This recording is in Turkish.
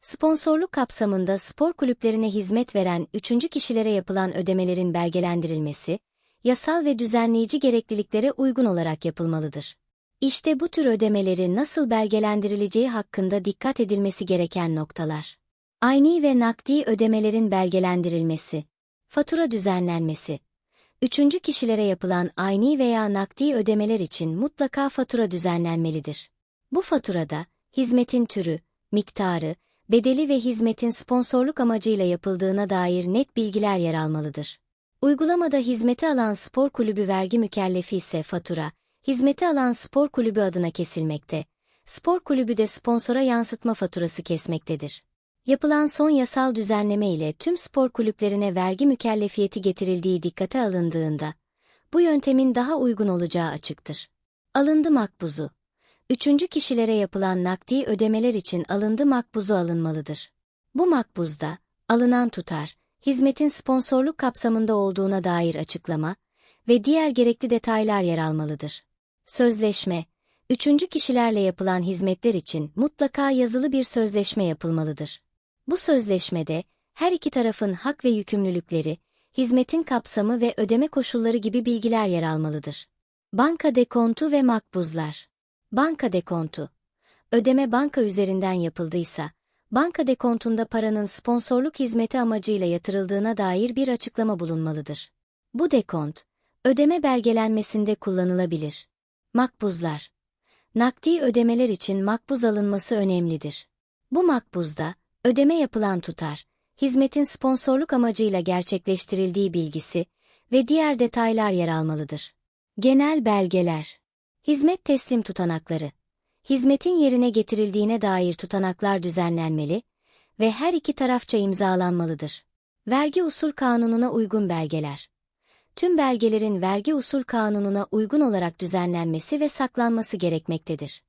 Sponsorluk kapsamında spor kulüplerine hizmet veren üçüncü kişilere yapılan ödemelerin belgelendirilmesi, yasal ve düzenleyici gerekliliklere uygun olarak yapılmalıdır. İşte bu tür ödemeleri nasıl belgelendirileceği hakkında dikkat edilmesi gereken noktalar. Ayni ve nakdi ödemelerin belgelendirilmesi, fatura düzenlenmesi. Üçüncü kişilere yapılan ayni veya nakdi ödemeler için mutlaka fatura düzenlenmelidir. Bu faturada, hizmetin türü, miktarı, bedeli ve hizmetin sponsorluk amacıyla yapıldığına dair net bilgiler yer almalıdır. Uygulamada hizmeti alan spor kulübü vergi mükellefi ise fatura, hizmeti alan spor kulübü adına kesilmekte, spor kulübü de sponsora yansıtma faturası kesmektedir. Yapılan son yasal düzenleme ile tüm spor kulüplerine vergi mükellefiyeti getirildiği dikkate alındığında, bu yöntemin daha uygun olacağı açıktır. Alındı makbuzu. Üçüncü kişilere yapılan nakdi ödemeler için alındı makbuzu alınmalıdır. Bu makbuzda, alınan tutar, hizmetin sponsorluk kapsamında olduğuna dair açıklama ve diğer gerekli detaylar yer almalıdır. Sözleşme, üçüncü kişilerle yapılan hizmetler için mutlaka yazılı bir sözleşme yapılmalıdır. Bu sözleşmede, her iki tarafın hak ve yükümlülükleri, hizmetin kapsamı ve ödeme koşulları gibi bilgiler yer almalıdır. Banka dekontu ve makbuzlar Banka dekontu Ödeme banka üzerinden yapıldıysa, banka dekontunda paranın sponsorluk hizmeti amacıyla yatırıldığına dair bir açıklama bulunmalıdır. Bu dekont, ödeme belgelenmesinde kullanılabilir. Makbuzlar Nakdi ödemeler için makbuz alınması önemlidir. Bu makbuzda, ödeme yapılan tutar, hizmetin sponsorluk amacıyla gerçekleştirildiği bilgisi ve diğer detaylar yer almalıdır. Genel belgeler Hizmet teslim tutanakları Hizmetin yerine getirildiğine dair tutanaklar düzenlenmeli ve her iki tarafça imzalanmalıdır. Vergi usul kanununa uygun belgeler tüm belgelerin vergi usul kanununa uygun olarak düzenlenmesi ve saklanması gerekmektedir.